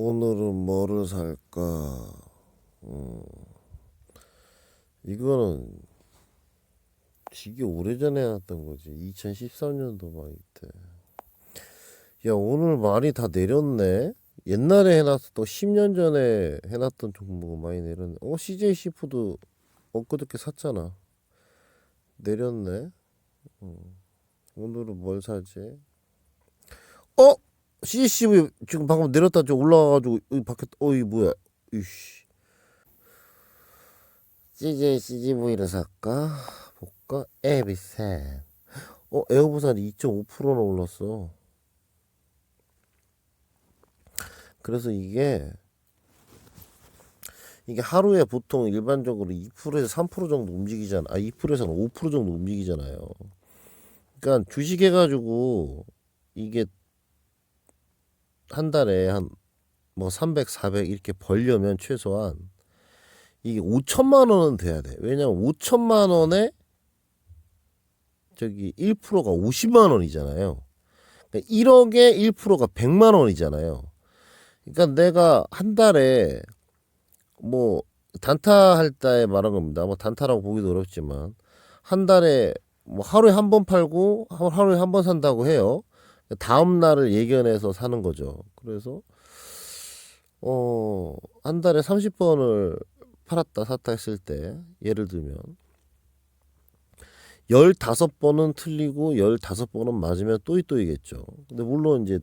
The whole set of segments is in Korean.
오늘은 뭐를 살까? 음, 이거는 되게 오래전에 해놨던 거지. 2013년도 막 이때. 야, 오늘 많이 다 내렸네? 옛날에 해놨어. 또 10년 전에 해놨던 종목은 많이 내렸네. 어, CJ 시푸드 엊그저께 샀잖아. 내렸네. 음, 오늘은 뭘 사지? 어? CCV 지금 방금 내렸다 저 올라와가지고 여기 밖에 어이 뭐야. 이씨. CJ CGV를 살까? 볼까? 에비센. 어 에어부산이 2.5%나 올랐어. 그래서 이게 이게 하루에 보통 일반적으로 2%에서 3% 정도 움직이잖아. 아 2%에서 5% 정도 움직이잖아요. 그러니까 주식 해가지고 이게 한 달에 한 뭐 300, 400 이렇게 벌려면 최소한 이게 5천만 원은 돼야 돼. 왜냐면 5천만 원에 저기 1%가 50만 원이잖아요. 그러니까 1억에 1%가 100만 원이잖아요. 그러니까 내가 한 달에 뭐 단타 할때 말한 겁니다. 뭐 단타라고 보기도 어렵지만 한 달에 뭐 하루에 한 번 팔고 하루에 한 번 산다고 해요. 다음 날을 예견해서 사는 거죠. 그래서 어, 한 달에 30번을 팔았다 샀다 했을 때 예를 들면 15번은 틀리고 15번은 맞으면 또이또이겠죠. 근데 물론 이제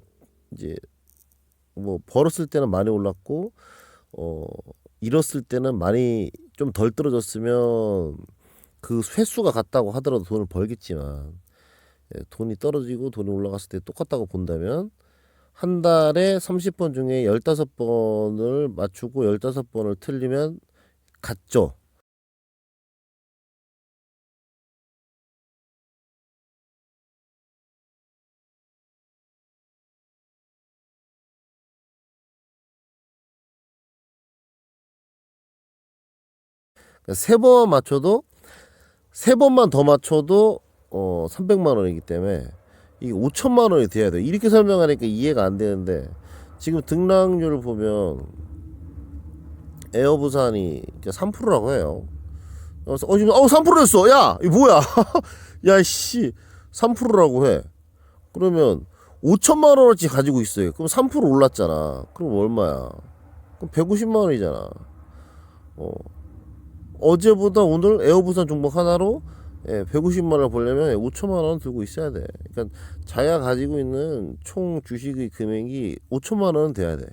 이제 뭐 벌었을 때는 많이 올랐고 어 잃었을 때는 많이 좀 덜 떨어졌으면 그 횟수가 같다고 하더라도 돈을 벌겠지만 예, 돈이 떨어지고 돈이 올라갔을 때 똑같다고 본다면 한 달에 30번 중에 15번을 맞추고 15번을 틀리면 같죠. 세 번 맞춰도 세 번만 더 맞춰도 어 300만 원이기 때문에 이게 5천만 원이 돼야 돼. 이렇게 설명하니까 이해가 안 되는데 지금 등락률을 보면 에어 부산이 3%라고 해요. 어 지금 어 3%였어. 야, 이 뭐야? 야, 씨. 3%라고 해. 그러면 5천만 원어치 가지고 있어요. 그럼 3% 올랐잖아. 그럼 얼마야? 그럼 150만 원이잖아. 어. 어제보다 오늘 에어부산 종목 하나로 예, 150만 원을 벌려면 5천만 원 들고 있어야 돼. 그러니까 자기가 가지고 있는 총 주식의 금액이 5천만 원은 돼야 돼.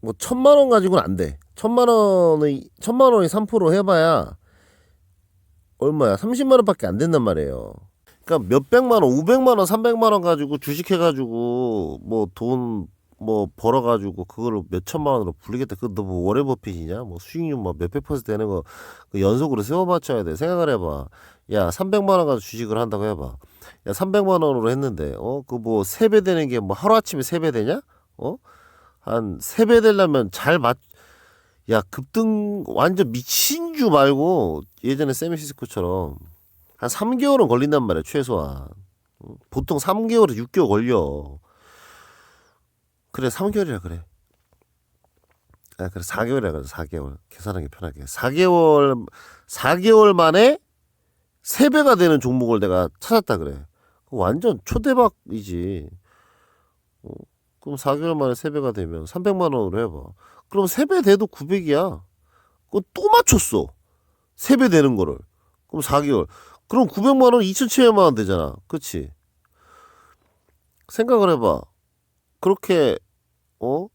뭐 천만 원 가지고는 안 돼. 천만 원의 천만 원이 3% 해봐야 얼마야? 30만 원밖에 안 된단 말이에요. 그러니까 몇 백만 원, 500만 원, 300만 원 가지고 주식 해 가지고 뭐 돈 뭐 벌어가지고 그거를 몇 천만 원으로 불리겠다. 그거 너뭐 워렌 버핏이냐? 뭐 수익률 뭐 몇백 퍼센트 되는 거 그 연속으로 세워 맞춰야 돼. 생각을 해봐. 야, 300만 원 가지고 주식을 한다고 해봐. 야, 300만 원으로 했는데, 어, 그 뭐 세 배 되는 게 뭐 하루 아침에 세 배 되냐? 어? 한 세 배 되려면 잘 맞, 야, 급등 완전 미친 주 말고 예전에 세미시스코처럼 한 3개월은 걸린단 말이야, 최소한. 어? 보통 3개월에서 6개월 걸려. 그래, 3개월이라 그래. 아, 그래, 4개월이라 그래, 4개월. 계산하기 편하게. 4개월, 4개월 만에 3배가 되는 종목을 내가 찾았다 그래. 완전 초대박이지. 어, 그럼 4개월 만에 3배가 되면 300만 원으로 해봐. 그럼 3배 돼도 900이야. 그거 또 맞췄어. 3배 되는 거를. 그럼 4개월. 그럼 900만 원 2,700만 원 되잖아. 그치? 생각을 해봐. 그렇게, 어?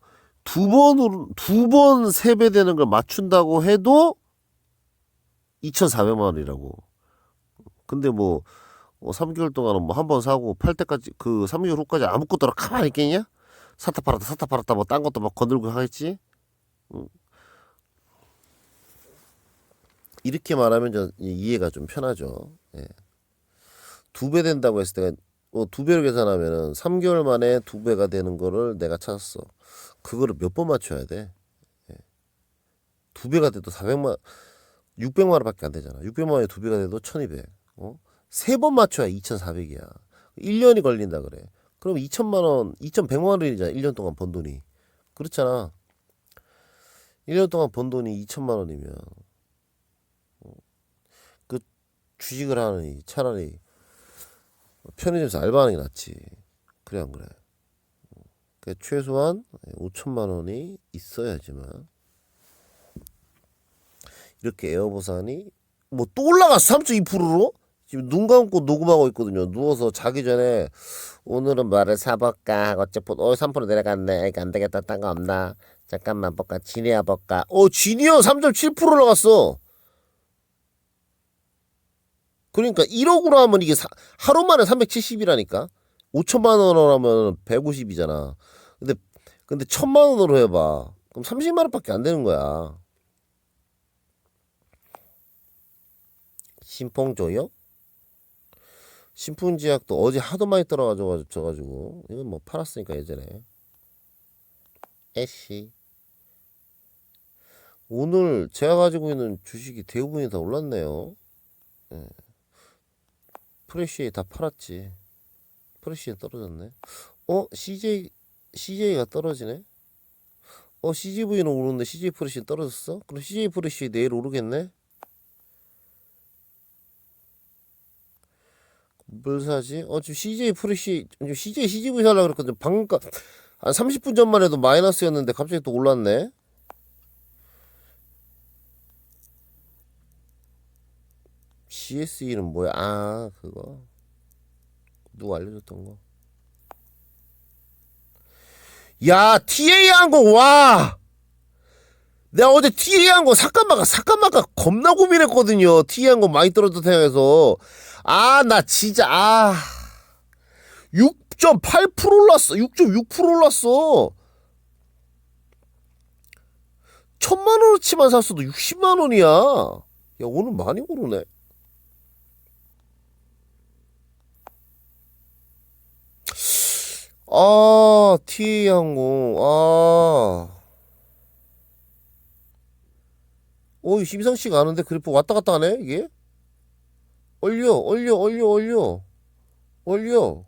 두 번으로, 두 번 세배 되는 걸 맞춘다고 해도 2,400만 원이라고. 근데 뭐, 뭐 3개월 동안은 뭐 한 번 사고 팔 때까지 그 3개월 후까지 아무것도 나 가만히 있겠냐? 사타 팔았다 사타 팔았다 뭐 딴 것도 막 건들고 하겠지? 응. 이렇게 말하면 좀 이해가 좀 편하죠. 예. 두 배 된다고 했을 때가 어, 두 배로 계산하면은 3개월 만에 두 배가 되는 거를 내가 찾았어. 그거를 몇 번 맞춰야 돼? 예. 두 배가 돼도 400만 600만 원밖에 안 되잖아. 600만 원에 두 배가 돼도 1200. 어? 세 번 맞춰야 2400이야. 1년이 걸린다 그래. 그럼 2천만 원, 2,100만 원이잖아. 1년 동안 번 돈이. 그렇잖아. 1년 동안 번 돈이 2천만 원이면 어, 그 주식을 하느니 차라리 편의점에서 알바하는 게 낫지. 그래 안 그래? 그 최소한 5천만 원이 있어야지만 이렇게 에어보산이 뭐 또 올라갔어? 3.2%로? 지금 눈 감고 녹음하고 있거든요. 누워서 자기 전에 오늘은 말을 사볼까? 어차피 어3% 내려갔네. 이거 안 되겠다. 딴 거 없나? 잠깐만 볼까? 지니아 볼까? 어 지니어 3.7% 올라갔어 그러니까 1억으로 하면 이게 사, 하루 만에 370이라니까? 5천만 원으로 하면 150이잖아. 근데 근데 천만 원으로 해봐. 그럼 30만 원밖에 안 되는 거야. 신풍조요? 신풍지약도 어제 하도 많이 떨어가지고. 이건 뭐 팔았으니까 예전에. 애쉬 오늘 제가 가지고 있는 주식이 대부분이 다 올랐네요. 예. 프레쉬에 다 팔았지 프레쉬에 떨어졌네 어? CJ CJ가 떨어지네 어 CGV는 오르는데 CJ 프레쉬 떨어졌어? 그럼 CJ 프레쉬 내일 오르겠네? 뭘 사지? 어 지금 CJ 프레쉬 지금 CJ CGV 살라 그랬거든 방금 까- 한 30분 전만 해도 마이너스였는데 갑자기 또 올랐네 CSE는 뭐야? 아 그거 누가 알려줬던 거? 야 TA 항공 와! 내가 어제 TA 항공 삭감마가 삭감마가 겁나 고민했거든요. TA 항공 많이 떨어졌다 해서 아 나 진짜 아 6.8% 올랐어. 6.6% 올랐어. 천만 원어치만 샀어도 60만 원이야. 야 오늘 많이 오르네. 아, TA 항공, 아. 오, 심상치가 않은데 그래프 왔다 갔다 하네, 이게? 올려, 올려, 올려, 올려. 올려.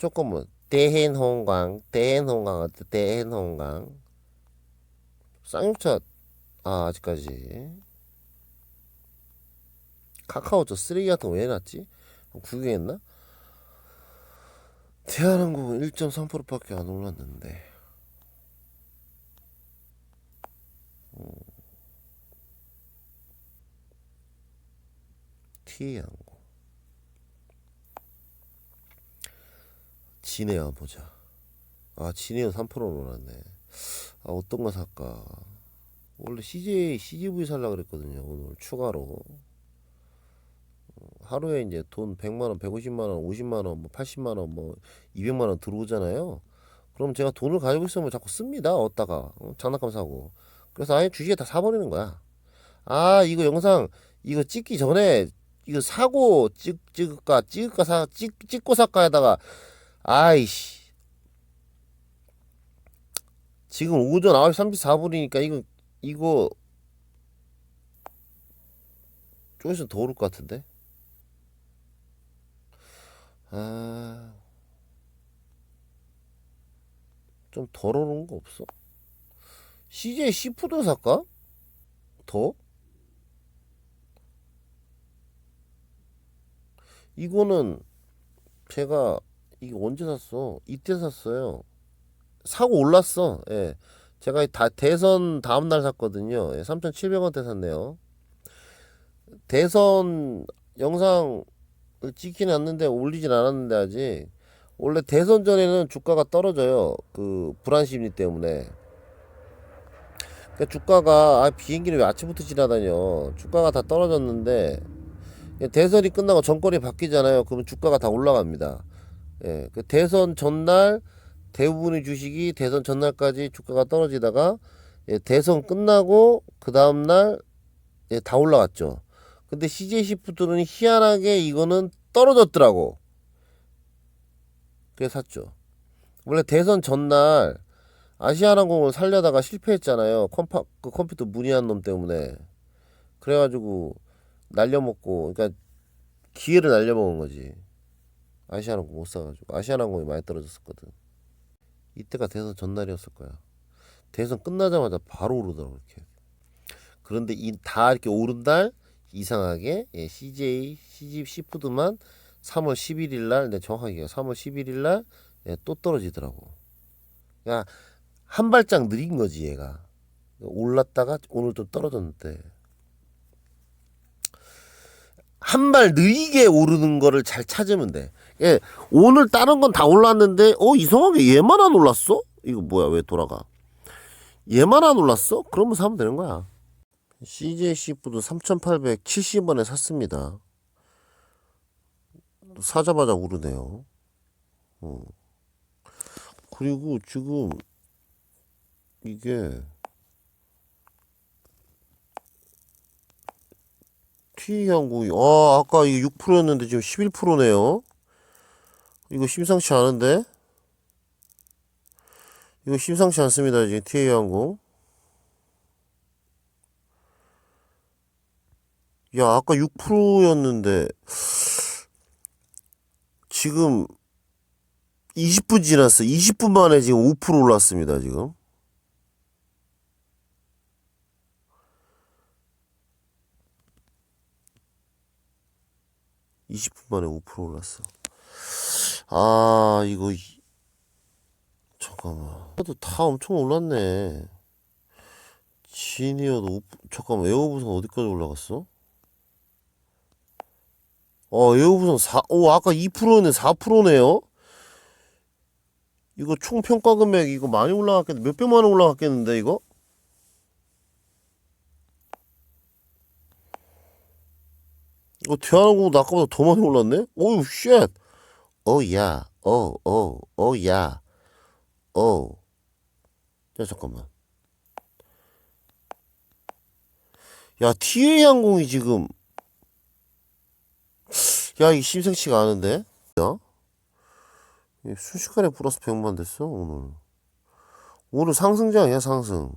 잠깐만. 대hen홍강, 대hen홍강 어때? 대hen홍강. 쌍용차, 아, 아직까지. 카카오 저 쓰레기 같은 거 왜 해놨지? 구경했나? 대한항공은 1.3%밖에 안 올랐는데. 음. T항공. 진해야 보자. 아, 진해는 3% 올랐네. 아, 어떤 거 살까? 원래 CJ, CGV 살라 그랬거든요. 오늘 추가로. 하루에 이제 돈 100만 원, 150만 원, 50만 원, 뭐 80만 원, 뭐 200만 원 들어오잖아요. 그럼 제가 돈을 가지고 있으면 자꾸 씁니다. 얻다가 어, 장난감 사고. 그래서 아예 주식에 다 사버리는 거야. 아 이거 영상 이거 찍기 전에 이거 사고 찍 찍을까 찍을까 사 찍, 찍고 살까 하다가 아이씨 지금 오전 9시 34분이니까 이거 이거 좀 있으면 더 오를 것 같은데 아, 좀덜 오른 거 없어? CJ 시푸드 살까? 더? 이거는 제가 이거 언제 샀어? 이때 샀어요. 사고 올랐어. 예. 제가 다 대선 다음 날 샀거든요. 예, 3,700원대 샀네요. 대선 영상 찍긴 않는데 올리진 않았는데 아직. 원래 대선 전에는 주가가 떨어져요. 그 불안 심리 때문에. 그러니까 주가가 아 비행기를 왜 아침부터 지나다녀. 주가가 다 떨어졌는데 대선이 끝나고 정권이 바뀌잖아요. 그러면 주가가 다 올라갑니다. 예, 그 대선 전날 대부분의 주식이 대선 전날까지 주가가 떨어지다가 예, 대선 끝나고 그 다음날 예, 다 올라갔죠 근데 CJ 시프트는 희한하게 이거는 떨어졌더라고. 그래서 샀죠. 원래 대선 전날 아시아나항공을 살려다가 실패했잖아요. 컴파, 그 컴퓨터 문의한 놈 때문에. 그래가지고 날려먹고, 그러니까 기회를 날려먹은 거지. 아시아나항공 못 사가지고. 아시아나항공이 많이 떨어졌었거든. 이때가 대선 전날이었을 거야. 대선 끝나자마자 바로 오르더라고 이렇게. 그런데 이 다 이렇게 오른 날 이상하게 예, CJ CG 시푸드만 3월 11일 날, 내 정확하게 3월 11일 날 예, 또 떨어지더라고. 그러니까 한 발짝 느린 거지 얘가. 올랐다가 오늘 또 떨어졌는데 한 발 느리게 오르는 거를 잘 찾으면 돼. 예, 오늘 다른 건 다 올랐는데 어 이상하게 얘만 안 올랐어? 이거 뭐야 왜 돌아가? 얘만 안 올랐어? 그러면 사면 되는 거야. CJ 푸드 3,870원에 샀습니다. 사자마자 오르네요. 어. 그리고 지금 이게 T항공이 아 아까 이게 6%였는데 지금 11%네요. 이거 심상치 않은데? 이거 심상치 않습니다. 지금 TA항공. 야 아까 6%였는데 지금 20분 지났어. 20분 만에 지금 5% 올랐습니다. 지금. 이십 분 만에 5% 올랐어. 아, 이거, 이- 잠깐만. 그래도 다 엄청 올랐네. 지니어도, 5%, 잠깐만, 에어부산 어디까지 올라갔어? 어, 에어부산 4, 오, 아까 2%네, 4%네요? 이거 총 평가 금액 이거 많이 올라갔겠는데, 몇백만 원 올라갔겠는데, 이거? 이거 대한항공도 아까보다 더 많이 올랐네? 오우, 쉣! 어, 야, 어, 어, 어, 야, 어. 야, 잠깐만. 야, TA 항공이 지금, 야, 이 심상치가 않은데? 야? 이 순식간에 플러스 100만 됐어, 오늘. 오늘 상승장이야, 상승.